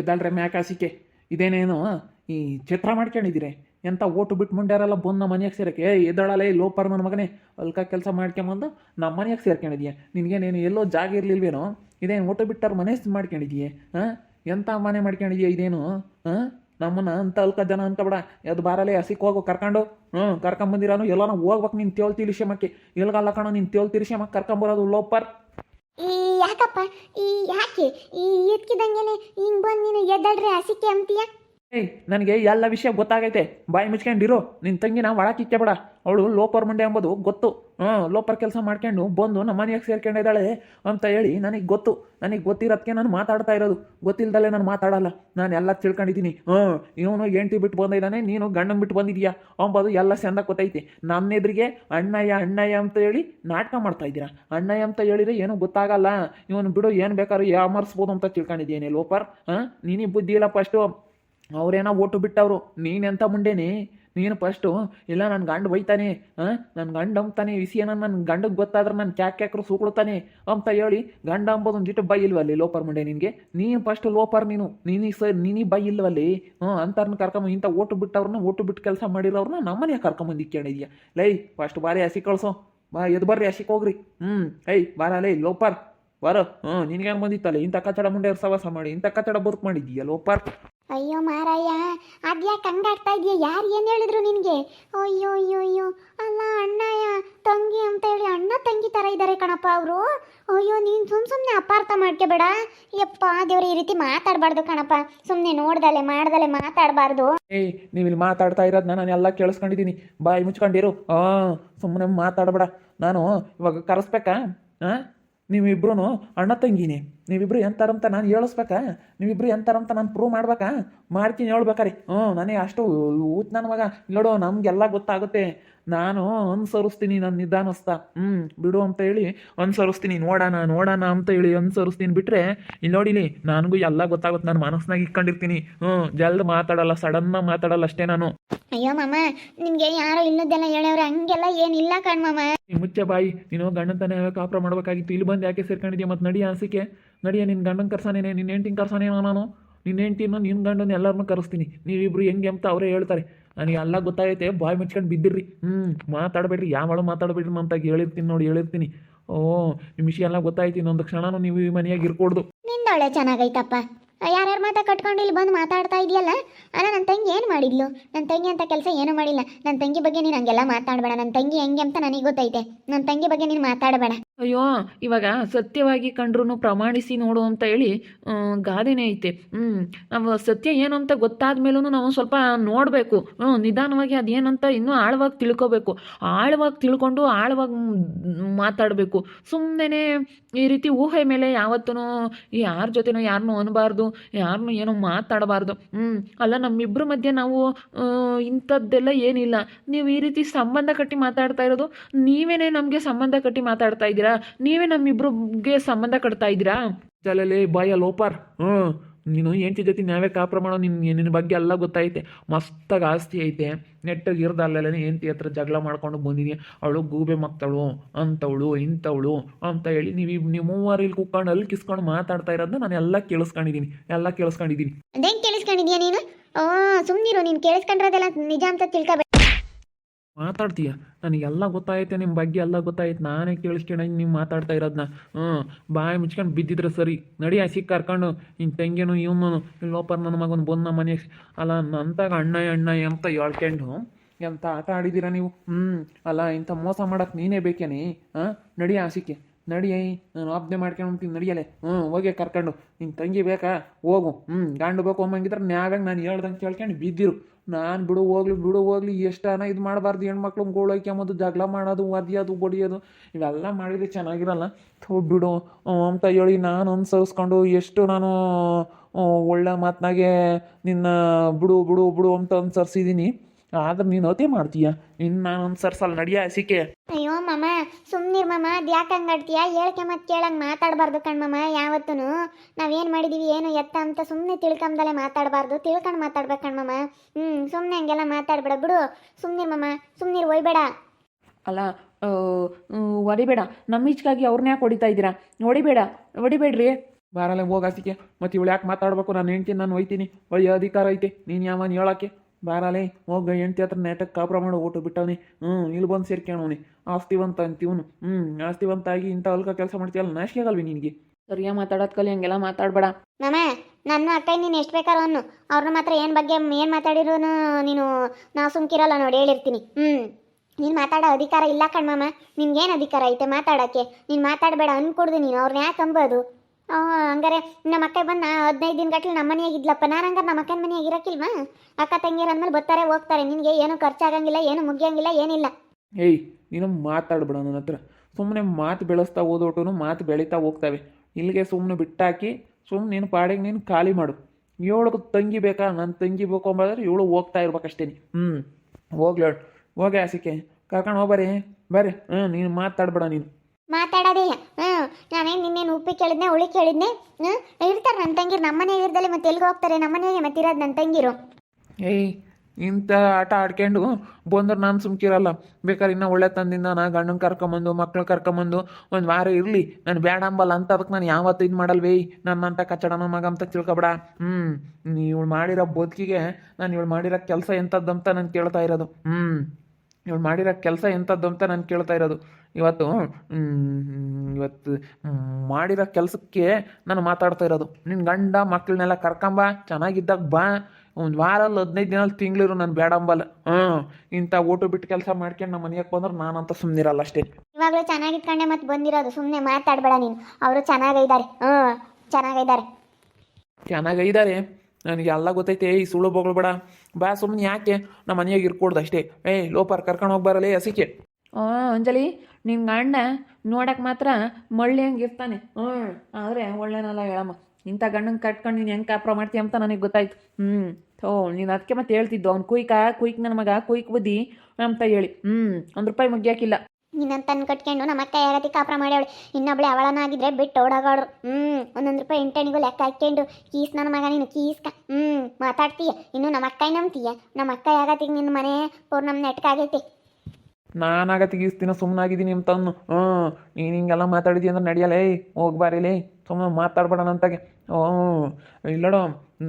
ಎದ್ದಾಳ್ರೆ ಮ್ಯಾಕ್ ಹಾಸಿಕೆ ಇದೇನೇನು ಈ ಚಿತ್ರ ಮಾಡ್ಕೊಂಡಿದ್ದೀರಿ? ಎಂಥ ಓಟು ಬಿಟ್ಟು ಮುಂಡ್ಯಾರಲ್ಲ ಬಂದು ನಮ್ಮ ಮನೆಯಾಗ ಸೇರಕ್ಕೆ? ಏ ಎದ್ದಾಳಲ್ಲ ಈ ಲೋಪರ್ ನನ್ನ ಮಗನೇ ಅಲ್ಕ ಕೆಲಸ ಮಾಡ್ಕೊಂಬಂದು ನಮ್ಮ ಮನೆಯಾಗ ಸೇರ್ಕೊಂಡಿದ್ಯಾ ನಿನಗೇನೇನು, ಎಲ್ಲೋ ಜಾಗ ಇರಲಿಲ್ವೇನೋ? ಇದೇನು ಓಟು ಬಿಟ್ಟಾರ ಮನೆ ಮಾಡ್ಕೊಂಡಿದ್ಯೆ ಹಾಂ ಎಂಥ ಮನೆ ಮಾಡ್ಕೊಂಡಿದೀಯ ಇದೇನು ಹಾಂ ನಮ್ಮನ್ನ ಅಂತ ಅಲ್ಕ ಜನ ಅಂತ ಅನ್ಕೋಬೇಡ. ಎದ್ದು ಬಾರಲ್ಲೇ, ಹಸಿಕ್ ಹೋಗು, ಕರ್ಕೊಂಡು ಹ್ಞೂ ಕರ್ಕೊಂಬಂದಿರಾನು ಎಲ್ಲೋ ನಾವು ಹೋಗ್ಬೇಕು ನೀನು ತೇಳ್ ತಿಳಿಸ್ಯಮಕ್ಕೆ ಇಲ್ಗಲ್ಲ ಕಣೋ, ನೀನು ತೇಳ್ ತಿಳಿಸ್ಯಮಕ್ಕೆ ಕರ್ಕೊಂಬರೋದು ಲೋಪರ್. ಈ ಯಾಕಪ್ಪ? ಈ ಯಾಕೆ? ಈ ಎತ್ಕಿದಂಗೆನೆ ಹಿಂಗ್ ಬಂದು ನೀನು ಎದ್ದಳ್ರಿ ಹಸಿಕೆ ಅಂತೀಯ? ಏಯ್, ನನಗೆ ಎಲ್ಲ ವಿಷಯ ಗೊತ್ತಾಗೈತೆ. ಬಾಯಿ ಮುಚ್ಕೊಂಡಿರು ನಿನ್ನ ತಂಗಿನ ಒಳಕಿಕ್ಕೆ ಬೇಡ ಅವಳು ಲೋಪರ್ ಮಂಡೆ ಎಂಬುದು ಗೊತ್ತು. ಹ್ಞೂ ಲೋಪರ್ ಕೆಲಸ ಮಾಡ್ಕೊಂಡು ಬಂದು ನಮ್ಮ ಮನೆಯಾಗ ಸೇರ್ಕೊಂಡಿದ್ದಾಳೆ ಅಂತ ಹೇಳಿ ನನಗೆ ಗೊತ್ತು. ನನಗೆ ಗೊತ್ತಿರೋದಕ್ಕೆ ನಾನು ಮಾತಾಡ್ತಾ ಇರೋದು. ಗೊತ್ತಿಲ್ಲದಲ್ಲೇ ನಾನು ಮಾತಾಡಲ್ಲ. ನಾನು ಎಲ್ಲ ತಿಳ್ಕೊಂಡಿದ್ದೀನಿ. ಹ್ಞೂ ಇವನು ಹೆಂಡ್ತಿ ಬಿಟ್ಟು ಬಂದಿದ್ದಾನೆ ನೀನು ಗಂಡನ ಬಿಟ್ಟು ಬಂದಿದ್ಯಾ ಅಂಬೋದು ಎಲ್ಲ ಚೆಂದ ಗೊತ್ತೈತೆ. ನನ್ನ ಎದುರಿಗೆ ಅಣ್ಣಯ್ಯ ಅಣ್ಣಯ್ಯ ಅಂತ ಹೇಳಿ ನಾಟಕ ಮಾಡ್ತಾ ಇದ್ದೀರಾ? ಅಣ್ಣಯ್ಯ ಅಂತ ಹೇಳಿದ್ರೆ ಏನೂ ಗೊತ್ತಾಗಲ್ಲ. ಇವನು ಬಿಡು, ಏನು ಬೇಕಾದ್ರೂ ಯಾಮರ್ಸ್ಬೋದು ಅಂತ ತಿಳ್ಕೊಂಡಿದ್ದೀನಿ ಲೋಪರ್. ಹಾಂ ನೀನಿಗೆ ಬುದ್ಧಿ ಇಲ್ಲ ಫಸ್ಟು ಅವ್ರೇನೋ ಓಟು ಬಿಟ್ಟವರು. ನೀನೆಂಥ ಮುಂಡೇನಿ? ನೀನು ಫಸ್ಟು ಇಲ್ಲ ನನ್ನ ಗಂಡು ಬೈತಾನೆ ಹಾಂ ನನ್ನ ಗಂಡ ಅಂಬ್ತಾನೆ ವಿಷಯನ ನನ್ನ ಗಂಡಗೆ ಗೊತ್ತಾದ್ರೆ ನನ್ನ ಕ್ಯಾಕ್ ಕ್ಯಾಕ್ರು ಸೂಕೊಳ್ತಾನೆ ಅಂತ ಹೇಳಿ ಗಂಡ ಅಂಬೋದು ಒಂದು ಜಿಟ್ಟು ಬೈ ಇಲ್ವಲ್ಲಿ ಲೋಪರ್ ಮುಂಡೆ ನಿನಗೆ? ನೀನು ಫಸ್ಟ್ ಲೋಪರ್ ನೀನು. ನೀನಿಗೆ ಸರ್ ನೀನಿಗೆ ಬೈ ಇಲ್ವಲ್ಲಿ ಹ್ಞೂ ಅಂತಾರನ್ನ ಕರ್ಕೊಂಬ ಇಂಥ ಓಟು ಬಿಟ್ಟವ್ರನ್ನ, ಓಟು ಬಿಟ್ಟು ಕೆಲಸ ಮಾಡಿರೋರನ್ನ ನಮ್ಮನೆ ಕರ್ಕೊಂಬಂದು ಇಕ್ಕೊಂಡಿದ್ಯಾ ಲೈ ಫಸ್ಟ್ ಬಾರಿ ಹಸಿ ಕಳ್ಸೋ. ಬಾ, ಎದ್ ಬರ್ರಿ ಹಸಿಕ್ ಹೋಗ್ರಿ. ಹ್ಞೂ ಐ ಬಾರ ಲೈ ಲೋಪರ್. ಬರೋ ಹ್ಞೂ ನಿನಗೇನು ಬಂದಿತ್ತಲ್ಲ? ಇಂಥ ಕಚಡ ಮುಂಡೆ ಸವಾಸ ಮಾಡಿ ಇಂಥ ಕಚಡ ಬುರ್ಕ್ ಮಾಡಿದ್ಯಲ್ಲ ಪಾರ್ಕ್ ಅಯ್ಯೋ ಮಾರಾಯ ಅದ್ಯಾಕೆ ಹಂಗಾಡ್ತಾ ಇದೆಯಾ? ಯಾರು ಏನು ಹೇಳಿದ್ರು ನಿನಗೆ? ಅಯ್ಯೋ ಅಯ್ಯೋ ಅಯ್ಯೋ. ಅಲ್ಲ ಅಣ್ಣಯ್ಯ ತಂಗಿ ಅಂತ ಹೇಳಿ ಅಣ್ಣ ತಂಗಿ ಥರ ಇದ್ದಾರೆ ಕಣಪ್ಪ ಅವರು. ಅಯ್ಯೋ ನೀನು ಸುಮ್ಮ ಸುಮ್ಮನೆ ಅಪಾರ್ಥ ಮಾಡ್ಕೋಬೇಡ. ಯಪ್ಪ ದೇವ್ರ ಈ ರೀತಿ ಮಾತಾಡಬಾರ್ದು ಕಣಪ್ಪ. ಸುಮ್ಮನೆ ನೋಡ್ದಲೆ ಮಾಡ್ದಲೆ ಮಾತಾಡಬಾರ್ದು. ಏಯ್ ನೀವು ಇಲ್ಲಿ ಮಾತಾಡ್ತಾ ಇರೋದನ್ನ ನಾನು ಎಲ್ಲ ಕೇಳಿಸ್ಕೊಂಡಿದ್ದೀನಿ. ಬಾಯಿ ಮುಚ್ಕೊಂಡಿರು. ಹಾಂ ಸುಮ್ಮನೆ ಮಾತಾಡಬೇಡ. ನಾನು ಇವಾಗ ಕರೆಸ್ಬೇಕಾ? ಹಾಂ? ನೀವಿಬ್ರು ಅಣ್ಣ ತಂಗಿನಿ. ನೀವಿಬ್ರು ಎಂತಾರಂತ ನಾನು ಹೇಳಿಸ್ಬೇಕಾ? ನೀವಿಬ್ರು ಎಂತಾರಂತ ನಾನು ಪ್ರೂವ್ ಮಾಡ್ಬೇಕಾ? ಮಾಡ್ತೀನಿ ಹೇಳ್ಬೇಕಾರಿ ಹ್ಞೂ ನನಗೆ ಅಷ್ಟು ಊತ್ ನನ್ನ ಮಗ. ನೋಡು ನಮಗೆಲ್ಲ ಗೊತ್ತಾಗುತ್ತೆ. ನಾನು ಅನುಸರಿಸ್ತೀನಿ ನನ್ನ ನಿಧಾನಿಸ್ತಾ. ಹ್ಞೂ ಬಿಡು ಅಂತ ಹೇಳಿ ಅನುಸರಿಸ್ತೀನಿ. ನೋಡೋಣ ನೋಡೋಣ ಅಂತ ಹೇಳಿ ಅನುಸರಿಸ್ತೀನಿ. ಬಿಟ್ರೆ ಇಲ್ಲಿ ನೋಡಿಲಿ ನನಗೂ ಎಲ್ಲ ಗೊತ್ತಾಗುತ್ತೆ. ನಾನು ಮನಸ್ಸಿನಾಗ ಇಟ್ಕೊಂಡಿರ್ತೀನಿ ಹ್ಞೂ ಜಲ್ದ್ ಮಾತಾಡಲ್ಲ ಸಡನ್ನಾಗಿ ಮಾತಾಡಲ್ಲ ಅಷ್ಟೇ ನಾನು. ಅಯ್ಯೋ ಮಾಮ ನಿಮಗೆ ಯಾರೋ ಇಲ್ಲದೆಲ್ಲ ಹೇಳೋರು ಹಂಗೆಲ್ಲ ಏನಿಲ್ಲ ಕಣ್ ಮಾಮ. ಮುಚ್ಚ ಮುಚ್ಚೆ ಬಾಯಿ ನೀನು ಗಂಡನ ತಾನೇ ಕಾಪುರ ಮಾಡ್ಬೇಕಾಗಿತ್ತು. ಇಲ್ಲಿ ಬಂದು ಯಾಕೆ ಸೇರ್ಕೊಂಡಿದ್ಯಾ ಮತ್ತೆ ನಡಿ ಅನ್ಸಿಕೆ? ನಡಿಯ ನಿನ್ನ ಗಂಡನ ಕರ್ಸಾನೇನೆ ನಿನ್ನ ಹೆಂಡ್ತಿನ ಕರ್ಸಾನೇನೋ ನಾನು. ನಿನ್ನ ಹೆಂಡ್ತಿನ ನಿನ್ನ ಗಂಡನ ಎಲ್ಲರನ್ನೂ ಕರೆಸ್ತೀನಿ. ನೀವಿಬ್ರು ಹೆಂಗೆ ಅಂತ ಅವರೇ ಹೇಳ್ತಾರೆ. ನನಗೆ ಎಲ್ಲ ಗೊತ್ತಾಗೈತೆ, ಬಾಯ್ ಮುಚ್ಕೊಂಡು ಬಿದ್ದಿರ್ರಿ. ಹ್ಞೂ ಮಾತಾಡಬೇಡ್ರಿ. ಯಾವಳು ಮಾತಾಡಬೇಡ್ರಿ ಅಂತ ಹೇಳಿರ್ತೀನಿ ನೋಡಿ, ಹೇಳಿರ್ತೀನಿ. ಓ ನಿಮ್ಮ ವಿಷಯ ಎಲ್ಲ ಗೊತ್ತಾಯ್ತು, ಇನ್ನೊಂದು ಕ್ಷಣನೂ ನೀವು ಈ ಮನೆಯಾಗ ಇರ್ಕೊಡ್ದು. ನಿಂದೊಳೆ ಚೆನ್ನಾಗೈತಪ್ಪ. ಯಾರ್ಯಾರ ಮಾತಾ ಕಟ್ಕೊಂಡು ಇಲ್ಲಿ ಬಂದು ಮಾತಾಡ್ತಾ ಇದೆಯಲ್ಲ? ಅಲ್ಲ ನನ್ನ ತಂಗಿ ಏನು ಮಾಡಿದ್ಲು? ನನ್ನ ತಂಗಿ ಅಂತ ಕೆಲಸ ಏನೂ ಮಾಡಿಲ್ಲ. ನನ್ನ ತಂಗಿ ಬಗ್ಗೆ ನೀನು ಹಂಗೆಲ್ಲ ಮಾತಾಡಬೇಡ. ನನ್ನ ತಂಗಿ ಹೆಂಗೆ ಅಂತ ನನಗೆ ಗೊತ್ತೈತೆ. ನನ್ನ ತಂಗಿ ಬಗ್ಗೆ ನೀನು ಮಾತಾಡಬೇಡ. ಅಯ್ಯೋ, ಇವಾಗ ಸತ್ಯವಾಗಿ ಕಂಡ್ರೂ ಪ್ರಮಾಣಿಸಿ ನೋಡು ಅಂತ ಹೇಳಿ ಗಾದೆನೇ ಐತೆ. ಹ್ಞೂ ನಾವು ಸತ್ಯ ಏನು ಅಂತ ಗೊತ್ತಾದ ಮೇಲೂ ನಾವು ಸ್ವಲ್ಪ ನೋಡಬೇಕು. ನಿಧಾನವಾಗಿ ಅದೇನಂತ ಇನ್ನೂ ಆಳವಾಗಿ ತಿಳ್ಕೊಬೇಕು. ಆಳವಾಗಿ ತಿಳ್ಕೊಂಡು ಆಳವಾಗಿ ಮಾತಾಡಬೇಕು. ಸುಮ್ಮನೆ ಈ ರೀತಿ ಊಹೆ ಮೇಲೆ ಯಾವತ್ತೂ ಯಾರ ಜೊತೆನೂ ಯಾರನ್ನೂ ಅನ್ಬಾರ್ದು ಯಾರನ್ನೂ ಏನೋ ಮಾತಾಡಬಾರ್ದು. ಹ್ಞೂ ಅಲ್ಲ ನಮ್ಮಿಬ್ಬರ ಮಧ್ಯೆ ನಾವು ಇಂಥದ್ದೆಲ್ಲ ಏನಿಲ್ಲ. ನೀವು ಈ ರೀತಿ ಸಂಬಂಧ ಕಟ್ಟಿ ಮಾತಾಡ್ತಾ ಇರೋದು, ನೀವೇನೇ ನಮಗೆ ಸಂಬಂಧ ಕಟ್ಟಿ ಮಾತಾಡ್ತಾ ಇದ್ದೀರಾ? ನೀವೇ ನಮ್ಮಿಬ್ರಿಗೆ ಸಂಬಂಧ ಕಟ್ತಾ ಇದ್ದೀರಾ? ಚಲಲೆ ಬಾಯ ಲೋಪರ್. ಹ್ಞೂ. ನೀನು ಹೆಂಡತಿ ಜೊತೆ ನಾವೇ ಕಾಪ್ರ ಮಾಡೋ ನಿನ್ನ ನಿನ್ನ ಬಗ್ಗೆ ಎಲ್ಲ ಗೊತ್ತೈತೆ ಮಸ್ತಾಗಿ ಆಸ್ತಿ ಐತೆ. ನೆಟ್ಟಾಗಿ ಇರ್ದಲ್ಲೇ ಹೆಂಡತಿ ಹತ್ರ ಜಗಳ ಮಾಡ್ಕೊಂಡು ಬಂದಿದ್ದೀನಿ ಅವಳು ಗೂಬೆ ಮಕ್ಕಳು ಅಂಥವಳು ಇಂಥವಳು ಅಂತ ಹೇಳಿ ನೀವು ನೀವು ಮೂವರು ಇಲ್ಲಿ ಕುತ್ಕೊಂಡು ಅಲ್ಲಿ ಕಿಸ್ಕೊಂಡು ಮಾತಾಡ್ತಾ ಇರೋದನ್ನ ನಾನು ಎಲ್ಲ ಕೇಳಿಸ್ಕೊಂಡಿದ್ದೀನಿ ಎಲ್ಲ ಕೇಳಿಸ್ಕೊಂಡಿದ್ದೀನಿ ಅದೇನು ಕೇಳಿಸ್ಕೊಂಡಿದ್ಯಾ ನೀನು? ಓ ಸುಮ್ಮನಿರು ನೀನು ಕೇಳಿಸ್ಕೊಂಡಿರೋದೆಲ್ಲ ನಿಜ ಅಂತ ತಿಳ್ಕೊಬೇಡ ಮಾತಾಡ್ತೀಯ? ನನಗೆಲ್ಲ ಗೊತ್ತಾಯ್ತೆ ನಿಮ್ಮ ಬಗ್ಗೆ, ಎಲ್ಲ ಗೊತ್ತಾಯ್ತು. ನಾನೇ ಕೇಳಿಸ್ಕೊಂಡು ನೀವು ಮಾತಾಡ್ತಾ ಇರೋದನ್ನ ಹ್ಞೂ ಬಾಯಿ ಮುಚ್ಕೊಂಡು ಬಿದ್ದಿದ್ರೆ ಸರಿ. ನಡಿ ಸಿಕ್ಕ ಕರ್ಕೊಂಡು. ನಿನ್ನ ತಂಗಿನೂ ಇವನು ಲೋಪರ್ ನನ್ನ ಮಗನ ಬಂದು ನಮ್ಮ ಮನೆ ಅಲ್ಲ, ನಂತಾಗ ಅಣ್ಣ ಅಣ್ಣ ಎಂತ ಹೇಳ್ಕೊಂಡು, ಎಂತ ಆಟ ಆಡಿದ್ದೀರಾ ನೀವು? ಹ್ಞೂ ಅಲ್ಲ, ಇಂಥ ಮೋಸ ಮಾಡಕ್ಕೆ ನೀನೇ ಬೇಕೇನಿ? ಹಾಂ, ನಡಿ ಆಸಿಕೆ ನಡಿ ನಾನು ಆಪ್ನೆ ಮಾಡ್ಕೊಂಡು ನಡಿಯಲೆ ಹ್ಞೂ ಹೋಗಿ ಕರ್ಕೊಂಡು. ನಿನ್ನ ತಂಗಿ ಬೇಕಾ? ಹೋಗು. ಹ್ಞೂ ಗಂಡು ಬೇಕು ಅಂಬಂಗಿದ್ರೆ ನ್ಯಾವ್ಯಾಗ ನಾನು ಹೇಳ್ದಂಗೆ ಕೇಳ್ಕೊಂಡು ಬಿದ್ದಿರು. ನಾನು ಬಿಡು, ಹೋಗ್ಲಿ ಬಿಡು, ಹೋಗ್ಲಿ ಎಷ್ಟನ ಇದು ಮಾಡಬಾರ್ದು ಹೆಣ್ಮಕ್ಳು ಗೋಳೈಕ್ಯಂಬುದು ಜಗಳ ಮಾಡೋದು ಒದಿಯೋದು ಬಡಿಯೋದು ಇವೆಲ್ಲ ಮಾಡಿದ್ರೆ ಚೆನ್ನಾಗಿರಲ್ಲ. ಥೋ, ಬಿಡು. ಅಂತ ಹೇಳಿ ನಾನು ಅನುಸರಿಸ್ಕೊಂಡು ಎಷ್ಟು ನಾನು ಒಳ್ಳೆ ಮಾತನಾಗೆ ನಿನ್ನ ಬಿಡು ಬಿಡು ಬಿಡು ಅಂತ ಅನುಸರಿಸಿದ್ದೀನಿ ಆದ್ರೆ ನೀನು ಅತಿ ಮಾಡ್ತೀಯ? ಇನ್ನು ನಾನು ಸಲ ನಡಿಯ ಹಸಿಕೆ. ಅಯ್ಯೋ ಮಾಮ ಸುಮ್ಮನಿರ್ ಮಾಮ ಅದು ಯಾಕೆ ಹಂಗಾಡ್ತೀಯ ಹೇಳ್ಕೆ ಮತ್ತೆ ಕೇಳಂಗೆ ಮಾತಾಡಬಾರ್ದು ಕಣ್ಮಮ್ಮ ಯಾವತ್ತೂ ನಾವೇನು ಮಾಡಿದೀವಿ ಏನು ಎತ್ತ ಅಂತ ಸುಮ್ಮನೆ ತಿಳ್ಕೊಂಬದಲ್ಲೇ ಮಾತಾಡಬಾರ್ದು. ತಿಳ್ಕೊಂಡು ಮಾತಾಡ್ಬೇಕು ಕಣ್ಮಮ್ಮ ಹ್ಞೂ ಸುಮ್ಮನೆ ಹಂಗೆಲ್ಲ ಮಾತಾಡ್ಬೇಡ. ಬಿಡು. ಸುಮ್ಮನಿರ್ ಮಾಮ ಸುಮ್ಮನಿರ್ ಒಯ್ಬೇಡ. ಅಲ್ಲ ಹೊಡಿಬೇಡ ನಮ್ಮ ಈಚ್ಗಾಗಿ ಅವ್ರನ್ನ ಯಾಕೆ ಹೊಡಿತಾ ಇದ್ದೀರಾ? ಹೊಡಿಬೇಡ ಹೊಡಿಬೇಡ್ರಿ. ಬಾರಲ್ಲ ಹೋಗಾಸಿಕೆ ಮತ್ತು ಇವಳು ಯಾಕೆ ಮಾತಾಡ್ಬೇಕು? ನಾನು ಹೆಂಡ್ತೀನಿ ನಾನು ಒಯ್ತೀನಿ. ಒಳ್ಳೆಯ ಅಧಿಕಾರ ಐತೆ. ನೀನು ಯಾವನ್ ಹೇಳಕ್ಕೆ? ಬಾರಲೆ ಹೋಗ ಹೆಂಡ್ತಿ ಹತ್ರ ನೆಟಕ್ಕೆ ಕಾಪ್ರ ಮಾಡಿ ಊಟ ಬಿಟ್ಟವನಿ. ಹ್ಞೂ ಇಲ್ಲಿ ಬಂದು ಸೇರ್ಕೊಳವನಿ ಆಸ್ತಿವಂತ ಅಂತೀವನು ಹ್ಞೂ ಆಸ್ತಿವಂತ ಆಗಿ ಇಂಥ ಹೊಲ್ಕ ಕೆಲಸ ಮಾಡ್ತೀಯಲ್ಲ ನಾಶಿಕೆ ಆಗಲ್ವಿ ನಿನಗೆ? ಸರಿಯಾಗಿ ಮಾತಾಡೋದ್ ಕಲಿ ಹಂಗೆಲ್ಲ ಮಾತಾಡಬೇಡ. ಮಾಮ ನನ್ನ ಅಕ್ಕ ನೀನು ಎಷ್ಟು ಬೇಕಾರೋ ಅನ್ನು ಅವ್ರನ್ನ ಮಾತ್ರ ಏನು ಬಗ್ಗೆ ಏನು ಮಾತಾಡಿರೋನು ನೀನು? ನಾ ಸುಮ್ಕಿರಲ್ಲ ನೋಡಿ ಹೇಳಿರ್ತೀನಿ. ಹ್ಞೂ ನೀನು ಮಾತಾಡೋ ಅಧಿಕಾರ ಇಲ್ಲ ಕಣ್ಮಮ್ಮ ನಿನ್ಗೇನು ಅಧಿಕಾರ ಐತೆ ಮಾತಾಡೋಕ್ಕೆ ನೀನು ಮಾತಾಡಬೇಡ ಅಂದ್ಕೊಡ್ದು ನೀನು. ಅವ್ರನ್ನ ಯಾಕೆ ಅಂಬೋದು ಹಂಗಾರೆ ನಮ್ಮ ಅಕ್ಕ ಬಂದು ಹದಿನೈದು ದಿನ ಗಟ್ಲೆ ನಮ್ಮ ಮನೆಯಾಗ ಇದ್ಲಪ್ಪ. ನಾನು ಹಂಗಾರೆ ನಮ್ಮ ಅಕ್ಕನ ಮನೆಯಾಗ ಇರಕ್ಕಿಲ್ವಾ ಅಕ್ಕ ತಂಗಿಯರು ಅಂದ್ಮೇಲೆ ಬರ್ತಾರೆ, ಹೋಗ್ತಾರೆ. ನಿನಗೆ ಏನು ಖರ್ಚಾಗಂಗಿಲ್ಲ, ಏನು ಮುಗಿಯಂಗಿಲ್ಲ, ಏನಿಲ್ಲ. ಏಯ್, ನೀನು ಮಾತಾಡ್ಬೇಡ ನನ್ನ ಹತ್ರ. ಸುಮ್ಮನೆ ಮಾತು ಬೆಳೆಸ್ತಾ ಓದೋಟು ಮಾತು ಬೆಳೀತಾ ಹೋಗ್ತವೆ. ಇಲ್ಲಿಗೆ ಸುಮ್ಮನೆ ಬಿಟ್ಟಾಕಿ ಸುಮ್ಮನೆ ನೀನು ಪಾಡಿಗೆ ನೀನು ಖಾಲಿ ಮಾಡು. ಏಳು ತಂಗಿ ಬೇಕಾ? ನನ್ನ ತಂಗಿ ಬೇಕು ಅಂಬಾದ್ರೆ ಇವಳು ಹೋಗ್ತಾ ಇರ್ಬೇಕಷ್ಟೇ ಹ್ಞೂ ಹೋಗ್ಲೇಳು ಹೋಗಿ ಆಸಿಕೆ ಕರ್ಕೊಂಡು ಹೋಗ್ಬರ್ರಿ ಬರ್ರಿ. ಹ್ಞೂ ನೀನು ಮಾತಾಡ್ಬೇಡ ನೀನು. ಮಾತಾಡೋದಿಲ್ಲ ಹ್ಞೂ, ನಾನೇನು ನಿನ್ನೇನು ಉಪ್ಪಿ ಕೇಳಿದ್ನೆ ಉಳಿ ಕೇಳಿದ್ನೆ? ಹ್ಞೂ, ಇರ್ತಾರೆ ನನ್ನ ತಂಗಿರು, ನಮ್ಮ ಮನೆಗೆ ಇರ್ದಲ್ಲಿ ಮತ್ತೆ ಎಲ್ಲಿಗೆ ಹೋಗ್ತಾರೆ? ನಮ್ಮ ಮನೆಯಾಗೆ ಮತ್ತೆ ಇರೋದು ನನ್ನ ತಂಗಿರು. ಏಯ್, ಇಂಥ ಆಟ ಆಡ್ಕೊಂಡು ಬಂದ್ರೆ ನಾನು ಸುಮ್ಕಿರಲ್ಲ. ಬೇಕಾದ್ರೆ ಇನ್ನೂ ಒಳ್ಳೆ ತಂದಿಂದ ನಾ ಗಂಡನ ಕರ್ಕೊಂಬಂದು ಮಕ್ಳು ಕರ್ಕೊಂಬಂದು ಒಂದು ವಾರ ಇರಲಿ. ನಾನು ಬೇಡ ಅಂಬಲ್ಲ ಅಂತ ಅದಕ್ಕೆ ನಾನು ಯಾವತ್ತೂ ಇದು ಮಾಡಲ್ವೇ? ನನ್ನಂತ ಕಚ್ಚಡನ ಮಗ ಅಂತ ತಿಳ್ಕೊಬೇಡ. ಹ್ಞೂ ಇವಳು ಮಾಡಿರೋ ಬದುಕಿಗೆ ನಾನು ಇವಳು ಮಾಡಿರೋ ಕೆಲಸ ಎಂಥದ್ದು ಅಂತ ನಾನು ಕೇಳ್ತಾ ಇರೋದು. ಹ್ಞೂ. ಇವಳು ಮಾಡಿರೋ ಕೆಲಸ ಎಂಥದ್ದು ಅಂತ ನಾನು ಕೇಳ್ತಾ ಇರೋದು. ಇವತ್ತು ಇವತ್ತು ಮಾಡಿರೋ ಕೆಲಸಕ್ಕೆ ನಾನು ಮಾತಾಡ್ತಾ ಇರೋದು. ನಿನ್ನ ಗಂಡ ಮಕ್ಕಳನ್ನೆಲ್ಲ ಕರ್ಕೊಂಬ ಚೆನ್ನಾಗಿದ್ದಾಗ ಬಾ. ಒಂದು ವಾರಲ್ಲಿ ಹದಿನೈದು ದಿನ ತಿಂಗಳಿರು ನಾನು ಬೇಡಂಬಲ್ಲ ಹ್ಞೂ ಇಂಥ ಊಟ ಬಿಟ್ಟು ಕೆಲಸ ಮಾಡ್ಕೊಂಡು ನಮ್ಮ ಮನೆಗೆ ಬಂದ್ರೆ ನಾನಂತ ಸುಮ್ಮನಿರಲ್ಲ ಅಷ್ಟೇ. ಇವಾಗಲೂ ಚೆನ್ನಾಗಿಟ್ಕೊಂಡೆ ಮತ್ತೆ ಬಂದಿರೋದು. ಸುಮ್ಮನೆ ಮಾತಾಡಬೇಡ ನೀನು. ಅವರು ಚೆನ್ನಾಗಿದ್ದಾರೆ ಹ್ಞೂ ಚೆನ್ನಾಗಿದ್ದಾರೆ ಚೆನ್ನಾಗೈದಾರೆ. ನನಗೆ ಎಲ್ಲ ಗೊತ್ತೈತೆ ಈ ಸುಳ್ಳು ಬೊಗಳ್ಬೇಡ ಬಾ ಸುಮ್ಮನೆ ಯಾಕೆ? ನಮ್ಮ ಮನೆಯಾಗ ಇರ್ಕೊಡ್ದು ಅಷ್ಟೇ. ಏಯ್, ಲೋಪರ್ ಕರ್ಕೊಂಡು ಹೋಗಿ ಬರಲೇ ಹಸಿಕೆ. ಆ ಅಂಜಲಿ ನಿನ್ನ ಗಂಡ ನೋಡಕ್ಕೆ ಮಾತ್ರ ಮಳ್ಳಿ ಹಂಗೆ ಇರ್ತಾನೆ. ಹ್ಞೂ ಆದರೆ ಒಳ್ಳೆನಲ್ಲ ಹೇಳಮ್ಮ. ಇಂಥ ಗಂಡನ ಕಟ್ಕೊಂಡು ನೀನು ಹೆಂಗೆ ಕಾಪ್ರ ಮಾಡ್ತೀಯ ಅಂತ ನನಗೆ ಗೊತ್ತಾಯ್ತು. ಹ್ಞೂ ಓ ನೀನು ಅದಕ್ಕೆ ಮತ್ತೆ ಹೇಳ್ತಿದ್ದು. ಅವ್ನು ಕುಯ್ಕ, ಕುಯ್ಕ್ ನನ್ನ ಮಗ, ಕುಯ್ಕ್ ಬುದ್ಧಿ ಅಂತ ಹೇಳಿ. ಹ್ಞೂ ಒಂದು ರೂಪಾಯಿ ಮುಗ್ಯಾಕಿಲ್ಲ ತನ್ನ ಕಟ್ಕೊಂಡು ನಮ್ಮ ಅಕ್ಕ ಯಾರತಿ ಕಾಪ್ರ ಮಾಡ್ಯಾವಳು. ಇನ್ನೊಬ್ಳೆ ಅವಳನ ಆಗಿದ್ರೆ ಬಿಟ್ಟು ಓಡಾಗೋಡ್ರು ಹ್ಞೂ ಒಂದೊಂದು ರೂಪಾಯಿ ಎಂಟಣಿಗೂ ಲೆಕ್ಕ ಹಾಕ್ಕೊಂಡು ಕೀಸ್ ನನ್ನ ಮಗ ನೀನು, ಕೀಸ್ಕ. ಹ್ಞೂ ಮಾತಾಡ್ತೀಯ. ಇನ್ನು ನಮ್ಮ ಅಕ್ಕ ನಂಬ್ತೀಯ? ನಮ್ಮ ಅಕ್ಕ ಯಾಗತಿಗೆ ನಿನ್ನ ಮನೆ ಪೂರ್ಣಮ್ ನೆಟ್ಕಾಗೈತಿ. ನಾನಾಗ ತೆಗಿಸ್ತೀನ ಸುಮ್ಮನಾಗಿದ್ದೀನಿ ತನ್ನು ಹ್ಞೂ ನೀನು ಹಿಂಗೆಲ್ಲ ಮಾತಾಡಿದಿ ಅಂದ್ರೆ ನಡೆಯಲ್ಲ ಹೋಗಿ ಬಾರಿಲೇ? ಸುಮ್ಮನೆ ಮಾತಾಡ್ಬೇಡ ಹ್ಞೂ ಇಲ್ಲಡೋ,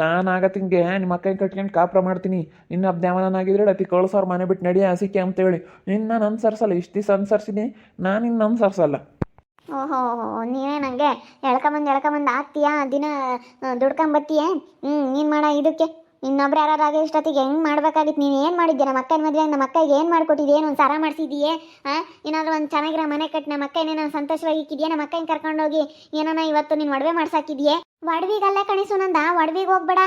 ನಾನು ಆಗತ್ತಿಂಗೆ ನಿಮ್ಮ ಅಕ್ಕ ಕಟ್ಕೊಂಡು ಕಾಪ್ರ ಮಾಡ್ತೀನಿ. ಇನ್ನು ಅಬ್ದ್ಯಾವನಾಗಿದ್ರೆ ಅತಿ ಕಳ್ಸೋರು ಮನೆ ಬಿಟ್ಟು ನಡಿಯ ಹಸಿಕೆ ಅಂತೇಳಿ. ನಿನ್ನ ನಾನು ಅನ್ಸರ್ಸಲ್ಲ, ಇಷ್ಟು ದಿವಸ ಅನ್ಸರ್ಸಿದ್ದೀನಿ ನಾನು ಇನ್ನು ಅನ್ಸರ್ಸಲ್ಲ. ಓಹೋ, ನೀನೇ ನನಗೆ ಎಳ್ಕೊಂಬಂದು ಎಳ್ಕೊಂಬಂದು ಆಗ್ತೀಯಾ? ದಿನ, ದುಡ್ಕೊಂಬತ್ತೀಯ? ಹ್ಞೂ ನೀನು ಮಾಡ, ಇದಕ್ಕೆ. ಇನ್ನೊಬ್ರು ಯಾರಾಗ ಇಷ್ಟೊತ್ತಿಗೆ ಹೆಂಗೆ ಮಾಡ್ಬೇಕಾಗಿತ್ತು? ನೀನು ಏನು ಮಾಡಿದ್ಯಾ? ನಮ್ಮ ಅಕ್ಕನ ಮದುವೆ ನಮ್ಮ ಅಕ್ಕಗೆ ಏನು ಮಾಡ್ಕೊಟ್ಟಿದ್ದೆ ಏನು ಒಂದು ಸಾರ ಮಾಡಿಸಿದೀಯೇ? ಹಾಂ ಏನಾದರೂ ಒಂದು ಚೆನ್ನಾಗಿರೋ ಮನೆ ಕಟ್ಟಿ ನಮ್ಮ ಅಕ್ಕ ಏನೇನೋ ಸಂತೋಷವಾಗಿ ಇಕ್ಕಿದ್ಯಾ? ನಮ್ಮ ಅಕ್ಕನ ಕರ್ಕೊಂಡೋಗಿ, ಏನಾನ ಇವತ್ತು ನೀನು ಒಡವೆ ಮಾಡ್ಸಾಕಿದ್ಯೆ? ಒಡವಿಗಲ್ಲ ಕಣಿಸು ನಂದ ಒಡವಿಗೆ ಹೋಗ್ಬೇಡ.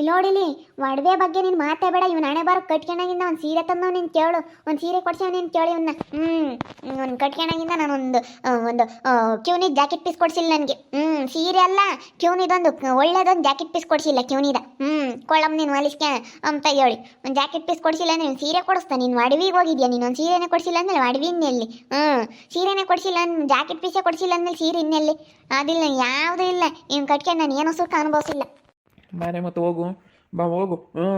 ಇಲ್ಲೋಡಿಲಿ ಒಡವೆ ಬಗ್ಗೆ ನಿನ್ ಮಾತೇ ಬೇಡ. ಇವ್ನು ಹಣೆ ಬಾರ ಕಟ್ಕೊಂಡಾಗಿಂದ ಒಂದು ಸೀರೆ ತಂದು ನೀನು ಕೇಳು. ಒಂದು ಸೀರೆ ಕೊಡ್ಸಿ ನೀನು ಕೇಳಿ ಇವನ್ನ ಹ್ಞೂ ಅವ್ನು ಕಟ್ಕೊಂಡಾಗಿಂದ ನಾನು ಒಂದು ಕ್ಯೂನಿದ ಜಾಕೆಟ್ ಪೀಸ್ ಕೊಡ್ಸಿಲ್ಲ ನನಗೆ. ಹ್ಞೂ ಸೀರೆ ಅಲ್ಲ, ಕ್ಯೂನಿದೊಂದು ಒಳ್ಳೇದೊಂದು ಜಾಕೆಟ್ ಪೀಸ್ ಕೊಡ್ಸಿಲ್ಲ ಕ್ಯೂನಿದ. ಹ್ಞೂ ಕೊಳಮ್ ನೀನು ಹೊಲಿಸ್ಕೆ ಅಂತ ಹೇಳಿ. ಒಂದು ಜಾಕೆಟ್ ಪೀಸ್ ಕೊಡ್ಸಿಲ್ಲ ನೀನು ಸೀರೆ ಕೊಡಿಸ್ತಾ. ನೀನು ಅಡವಿಗೆ ಹೋಗಿದ್ಯಾ? ನೀನು ಒಂದು ಸೀರೆನೇ ಕೊಡ್ಸಿಲ್ಲ ಅಂದ್ರೆ ಅಡವಿ ಇನ್ನೆಲ್ಲಿ? ಹ್ಞೂ ಸೀರೆನೇ ಕೊಡ್ಸಿಲ್ಲ ಜಾಕೆಟ್ ಪೀಸೇ ಕೊಡ್ಸಿಲ್ಲ ಅಂದಮೇಲೆ ಸೀರೆ ಇನ್ನೆಲ್ಲಿ? ಅದಿಲ್ಲ, ಯಾವುದೂ ಇಲ್ಲ. ಇವ್ನು ಕಟ್ಕೊಂಡು ನಾನು ಏನೋ ಸುಖ ಅನುಭವಿಸಿಲ್ಲ. ಬಾರೆ ಮತ್ತೆ ಹೋಗು. ಬಾ, ಹೋಗು. ಹ್ಞೂ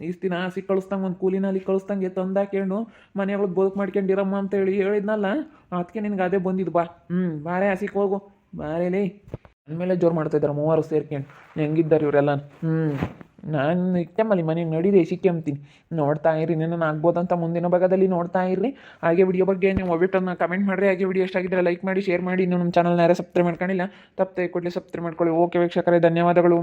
ಇಷ್ಟು ದಿನ ಹಸಿ ಕಳಿಸ್ದಂಗೆ ಒಂದು ಕೂಲಿನಲ್ಲಿ ಕಳಿಸ್ದಂಗೆ ತಂದಾಕೊಂಡು ಮನೆಯೊಳಗೆ ಬದುಕು ಮಾಡ್ಕೊಂಡಿರಮ್ಮ ಅಂತ ಹೇಳಿ ಹೇಳಿದ್ನಲ್ಲ ಅದಕ್ಕೆ ನಿನ್ಗೆ ಅದೇ ಬಂದಿದ್ದು ಬಾ. ಹ್ಞೂ ಬಾರೆ ಹಸಿಕ್ ಹೋಗು. ಬಾರೇಲಿ ಅಂದಮೇಲೆ ಜೋರು ಮಾಡ್ತಾ ಇದ್ದಾರೆ ಮೂವರು ಸೇರ್ಕೊಂಡು ಹೆಂಗಿದ್ದಾರೆ ಇವರೆಲ್ಲ ಹ್ಞೂ ನಾನು ಇಕ್ಕಮ್ಮಲ್ಲಿ ಮನೆಗೆ ನಡೀದೆ ಸಿಕ್ಕಂತೀನಿ ನೋಡ್ತಾ ಇರಿ ನಾನು ಆಗ್ಬೋದಂತ ಮುಂದಿನ ಭಾಗದಲ್ಲಿ ನೋಡ್ತಾ ಇರ್ರಿ. ಹಾಗೆ ವಿಡಿಯೋ ಬಗ್ಗೆ ನೀವು ಒಬ್ಬಿಟ್ಟನ್ನು ಕಮೆಂಟ್ ಮಾಡಿರಿ. ಹಾಗೆ ವಿಡಿಯೋ ಎಷ್ಟಾಗಿದ್ದರೆ ಲೈಕ್ ಮಾಡಿ ಶೇರ್ ಮಾಡಿ. ಇನ್ನು ನಮ್ಮ ಚಾನಲ್ನ ಯಾರೇ ಸಬ್ಸ್ಕ್ರೈಬ್ ಮಾಡ್ಕೊಂಡಿಲ್ಲ, ತಪ್ಪದೆ ಕೊಡಲಿ ಸಬ್ಸ್ಕ್ರೈಬ್ ಮಾಡ್ಕೊಳ್ಳಿ. ಓಕೆ ವೀಕ್ಷಕರೇ, ಧನ್ಯವಾದಗಳು.